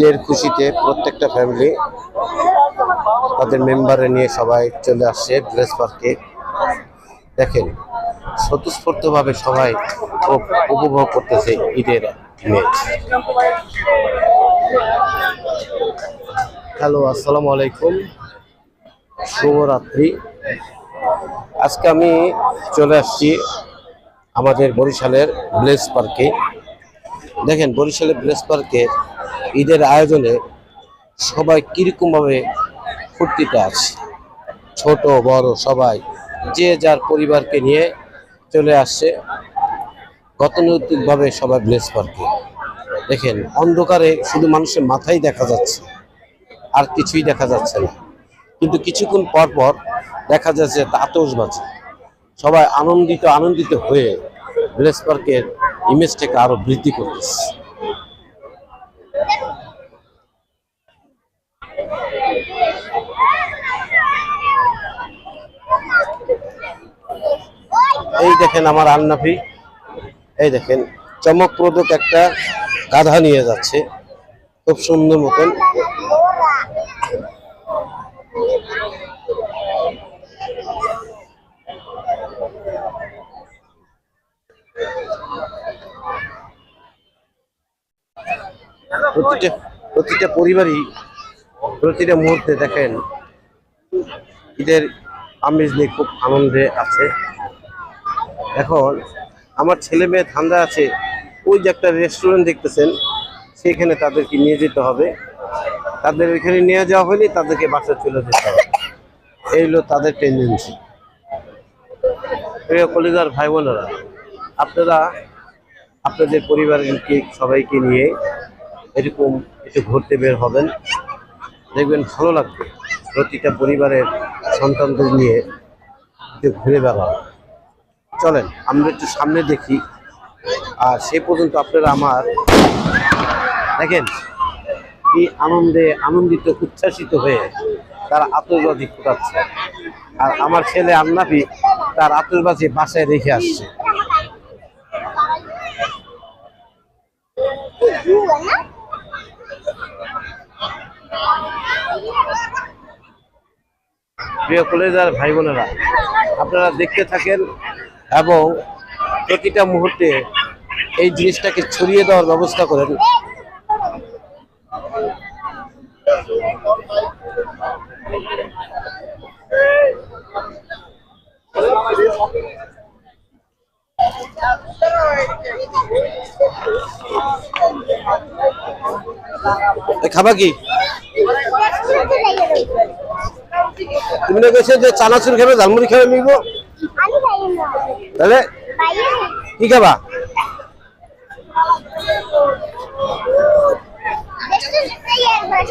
ঈদের খুশিতে প্রত্যেকটা ফ্যামিলি তাদের মেম্বারে নিয়ে সবাই চলে আসছে ভিলেজ পার্কে দেখেন, স্বতঃস্ফূর্তভাবে সবাই উপভোগ করতেছে ঈদের ইমেজ হ্যালো, আসসালামু আলাইকুম। শুভরাত্রি। আজকে আমি চলে আসছি আমাদের বরিশালের ব্লেস পার্কে। দেখেন, বরিশালের ব্লেস পার্কে ঈদের আয়োজনে সবাই কীরকমভাবে ফুর্তিতে আছে? ছোট, বড়, সবাই যে যার পরিবারকে নিয়ে চলে আসছে, গতানুগতিকভাবে সবাই ব্লেস পার্কে দেখেন, অন্ধকারে শুধু মানুষের মাথাই দেখা যাচ্ছে, আর কিছুই দেখা যাচ্ছে না। কিন্তু কিছুক্ষণ পর পর দেখা যাচ্ছে আতসবাজি সবাই আনন্দিত আনন্দিত হয়ে ব্লেস পার্কের ইমেজটাকে আরও বৃদ্ধি করতেছে। এই দেখেন আমার আন্নাফি এই দেখেন, চমকপ্রদক একটা গাধা নিয়ে যাচ্ছে। খুব সুন্দর মতন। প্রতিটা প্রতিটা পরিবারই প্রতিটা মুহূর্তে দেখেন ঈদের আমেজ নিয়ে খুব আনন্দে আছে। এখন আমার ছেলে মেয়ে ঠান্ডা আছে, ওই যে একটা রেস্টুরেন্ট দেখতেছেন, সেখানে তাদেরকে নিয়ে যেতে হবে। তাদের ওইখানে নিয়ে যাওয়া হলে তাদেরকে বাসা চলে যেতে হবে। এই হলো তাদের টেন্ডেন্সি প্রিয় কলিজার ভাই বোনেরা আপনারা, আপনাদের পরিবারকে সবাইকে নিয়ে এরকম একটু ঘুরতে বের হবেন। দেখবেন ভালো লাগবে প্রতিটা পরিবারের সন্তানদের নিয়ে একটু ঘুরে বেড়াও। চলেন, আমরা একটু সামনে দেখি। আর সে পর্যন্ত আপনারা আমার দেখেন, কি আনন্দে আনন্দিত, উচ্ছ্বাসিত হয়ে তারা আতসবাজি ফুটাচ্ছে। আর আমার ছেলে আন্নাফি তার আতসবাজি বাসায় রেখে আসছে। প্রিয় কলেজার ভাই বোনেরা, আপনারা দেখতে থাকেন এবং প্রতিটা মুহূর্তে এই জিনিসটাকে ছড়িয়ে দেওয়ার ব্যবস্থা করেন খাবা কি? তুমি না যে চানাচুর খাবে ঝালমুড়ি খাবে নিব। তাহলে বাইরে কি খাবা? দেখতে একবার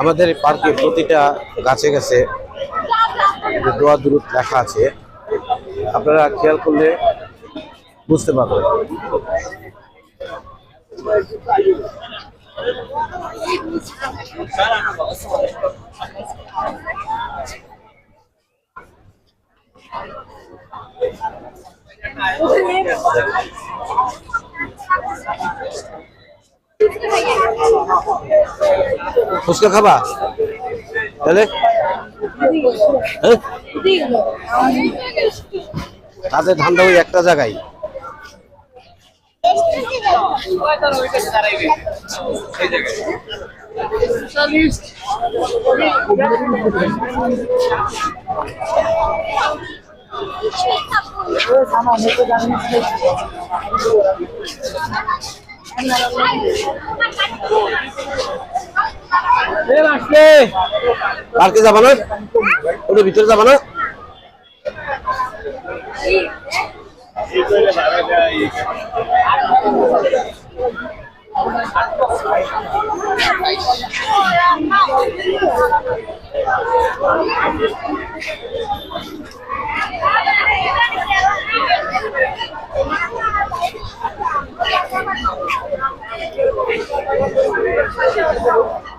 আমাদের পার্কে প্রতিটা গাছে গাছে দোয়া দুরুদ লেখা আছে আপনারা খেয়াল করলে বুঝতে পারবেন। ফুচকা খাবা? তাহলে? হ্যাঁ? তাদের ধান্দা ওই একটা জায়গায়। পার্কে যাবা না? ওটা ভিতরে যাবা না? I should.